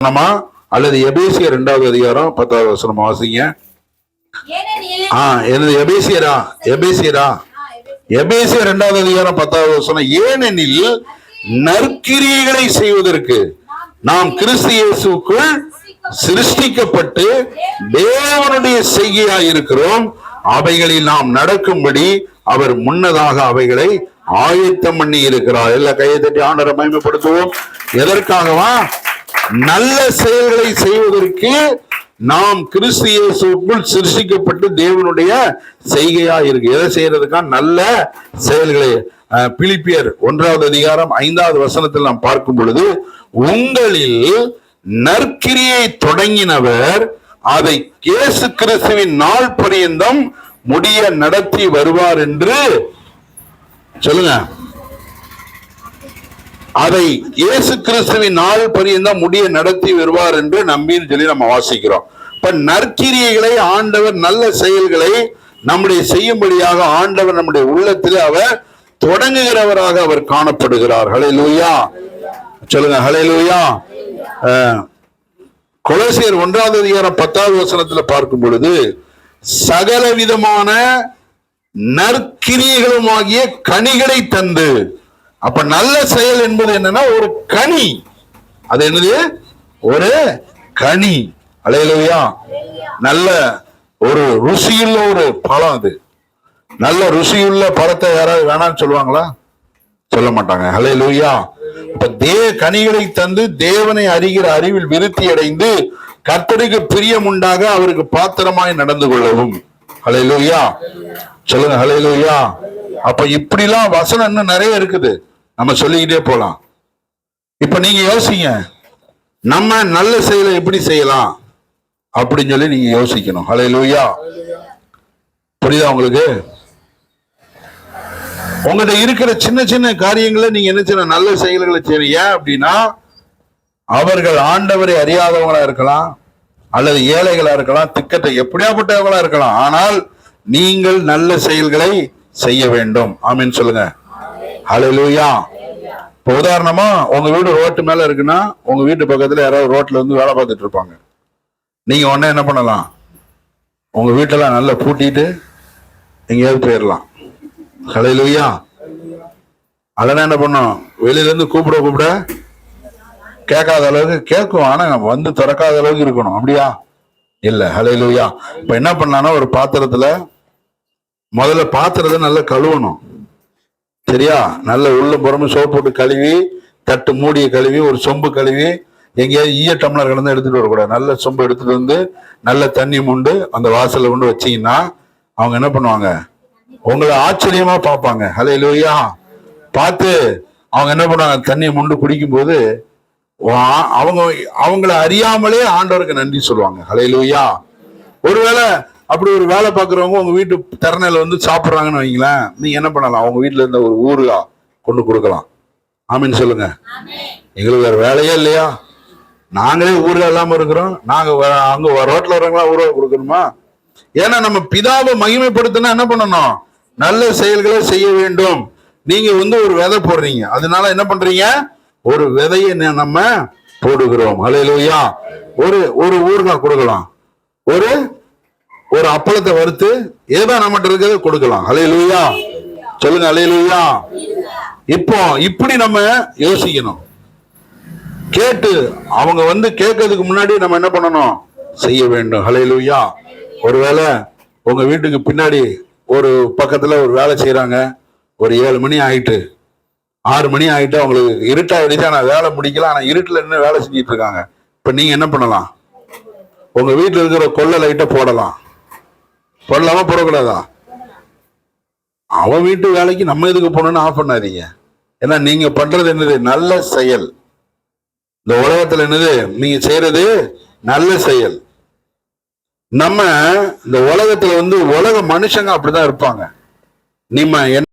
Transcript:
வசனமா அல்லது எபேசியர் இரண்டாவது அதிகாரம் பத்தாவது வசனம் வாசிங்க. ஆ எனது எபேசியரா? எபேசியரா? எபேசியர் இரண்டாவது அதிகாரம் பத்தாவது வசனம். ஏனெனில் நற்கிரியைகளை செய்வதற்கு நாம் கிறிஸ்து இயேசுக்குள் சிருஷ்டிக்கப்பட்டு தேவனுடைய செய்கையாய் இருக்கிறோம் அவைகளில் நாம் நடக்கும்படி அவர் முன்னதாக அவைகளை ஆயத்தம் பண்ணி இருக்கிறார் எல்லா கையை தட்டி ஆண்டரை மகிமைப்படுத்துவோம். எதற்காகவா? நல்ல செயல்களை செய்வதற்கு நாம் கிறிஸ்து இயேசுக்குள் சிருஷ்டிக்கப்பட்டு தேவனுடைய செய்கையா இருக்கு. எதை செய்யறதுக்கா? நல்ல செயல்களை. பிலிப்பியர் ஒன்றாவது அதிகாரம் ஐந்தாவது வசனத்தில் நாம் பார்க்கும் பொழுது உங்களில் நற்கிரியை தொடங்கினவர் அதை இயேசு கிறிஸ்துவின் நாள் பரியந்தம் முடிய நடத்தி வருவார் என்று சொல்லுங்க. அதை இயேசு கிறிஸ்துவின் நாள் பரியந்தம் முடிய நடத்தி வருவார் என்று நம்பின்னு சொல்லி நம்ம வாசிக்கிறோம். இப்ப நற்கிரியைகளை ஆண்டவர் நல்ல செயல்களை நம்முடைய செய்யும்படியாக ஆண்டவர் நம்முடைய உள்ளத்தில் அவர் தொடங்குகிறவராக அவர் காணப்படுகிறார். ஹலே லூயா சொல்லுங்க ஹலே லூயா கொலசியர் ஒன்றாவது அதிகாரம் பத்தாவது வசனத்துல பார்க்கும் பொழுது சகல விதமான நற்கிரியைகளுமாகிய கனிகளை தந்து அப்ப நல்ல செயல் என்பது என்னன்னா ஒரு கனி. அது என்னது? ஒரு கனி. அலையிலவையா நல்ல ஒரு ருசியுள்ள ஒரு பழம் அது. நல்ல ருசியுள்ள பழத்தை யாராவது வேணாம்னு சொல்லுவாங்களா? சொல்ல மாட்டாங்க. ஹலே லூயா இப்ப தே கனிகளை தந்து தேவனை அறிகிற அறிவில் விருத்தி அடைந்து கர்த்தருக்கு பிரியம் உண்டாக அவருக்கு பாத்திரமாய் நடந்து கொள்ளவும். ஹலே லூயா சொல்லுங்க ஹலே லூயா அப்ப இப்படிலாம் வசனம் இன்னும் நிறைய இருக்குது. நம்ம சொல்லிக்கிட்டே போலாம். இப்ப நீங்க யோசிங்க. நம்ம நல்ல செயலை எப்படி செய்யலாம்? அப்படின்னு சொல்லி நீங்க யோசிக்கணும். ஹலே லூயா புரியுதா உங்களுக்கு? உங்கள்கிட்ட இருக்கிற சின்ன சின்ன காரியங்களை நீங்க என்ன செய்யணும்? நல்ல செயல்களை செய்யணும். ஏன் அப்படின்னா அவர்கள் ஆண்டவரை அறியாதவங்களா இருக்கலாம் அல்லது ஏழைகளா இருக்கலாம் திக்கத்தை எப்படியாப்பட்டவங்களா இருக்கலாம். ஆனால் நீங்கள் நல்ல செயல்களை செய்ய வேண்டும். ஆமீன் சொல்லுங்க. ஹalleluya இப்போ உதாரணமா உங்க வீடு ரோட்டு மேல இருக்குன்னா உங்க வீட்டு பக்கத்துல யாராவது ரோட்ல வந்து வேலை பார்த்துட்டு இருப்பாங்க. நீங்க உடனே என்ன பண்ணலாம்? உங்க வீட்டெல்லாம் நல்லா பூட்டிட்டு எங்கேயாவது போயிடலாம் ஹalleluya அதெல்லாம் என்ன பண்ணும் வெளியில இருந்து கூப்பிட கூப்பிட கேட்காத அளவுக்கு கேட்கும். ஆனா நம்ம வந்து திறக்காத அளவுக்கு இருக்கணும். அப்படியா? இல்லை. ஹalleluya இப்போ என்ன பண்ணலாம்னா ஒரு பாத்திரத்தில் முதல்ல பாத்திரத்தை நல்லா கழுவணும். சரியா? நல்ல உள்ள புறமும் சோப்பு போட்டு கழுவி தட்டு மூடிய கழுவி ஒரு சொம்பு கழுவி எங்கேயாவது ஈய டம்ளர் கலந்து எடுத்துகிட்டு வரக்கூடாது. நல்ல சொம்பு எடுத்துகிட்டு வந்து நல்ல தண்ணி முண்டு அந்த வாசலில் கொண்டு வச்சீங்கன்னா அவங்க என்ன பண்ணுவாங்க? உங்களை ஆச்சரியமாக பார்ப்பாங்க. ஹலோ லூயா பார்த்து அவங்க என்ன பண்ணுவாங்க? தண்ணியை முண்டு குடிக்கும்போது வா- அவங்க அவங்கள அறியாமலே ஆண்டவருக்கு நன்றி சொல்லுவாங்க. ஹலோ லூயா ஒருவேளை அப்படி ஒரு வேலை பார்க்குறவங்க உங்க வீட்டு திறனையில வந்து சாப்பிட்றாங்கன்னு வைங்களேன் நீங்க என்ன பண்ணலாம்? அவங்க வீட்டுல இருந்த ஒரு ஊருகா கொண்டு கொடுக்கலாம். ஆமின்னு சொல்லுங்க. எங்களுக்கு வேற வேலையே இல்லையா? நாங்களே ஊர்ல இல்லாம இருக்கிறோம். நாங்க வ- அங்க ரோட்ல வரவங்களா ஊருகா கொடுக்கணுமா? ஏன்னா நம்ம பிதாவை மகிமைப்படுத்தினா என்ன பண்ணணும்? நல்ல செயல்களை செய்ய வேண்டும். நீங்க வந்து ஒரு விதை போடுறீங்க. அதனால என்ன பண்றீங்க? ஒரு விதையை ந- நம்ம போடுகிறோம். அலையிலோயா ஒரு ஒரு ஊர்கா கொடுக்கலாம். ஒரு ஒரு அப்பளத்தை வறுத்து ஏதோ நம்மகிட்ட இருக்கிறத கொடுக்கலாம். அலைய லூயா சொல்லுங்க ஹalleluya. இப்போ இப்படி நம்ம யோசிக்கணும். கேட்டு அவங்க வந்து கேட்கறதுக்கு முன்னாடி நம்ம என்ன பண்ணணும்? செய்ய வேண்டும். ஹலையிலுயா ஒருவேளை உங்க வீட்டுக்கு பின்னாடி ஒரு பக்கத்துல ஒரு வேலை செய்யறாங்க ஒரு ஏழு மணி ஆயிட்டு ஆறு மணி ஆயிட்டு அவங்களுக்கு இருட்டாயிடுச்சு ஆனா வேலை முடிக்கல. ஆனா இருட்டுல என்ன வேலை செஞ்சிட்டு இருக்காங்க. இப்ப நீங்க என்ன பண்ணலாம்? உங்க வீட்டுல இருக்கிற கொள்ளை லைட்டை போடலாம். போடலாமா போடக்கூடாதா? அவன் வீட்டு வேலைக்கு நம்ம எதுக்கு போகணும்னு ஆஃப் பண்ணாதீங்க. ஏன்னா நீங்க பண்றது என்னது? நல்ல செயல். இந்த உலகத்துல என்னது? நீங்க செய்யறது நல்ல செயல். நம்ம இந்த உலகத்துல வந்து உலக மனுஷங்க அப்படிதான் இருப்பாங்க. நீம என்ன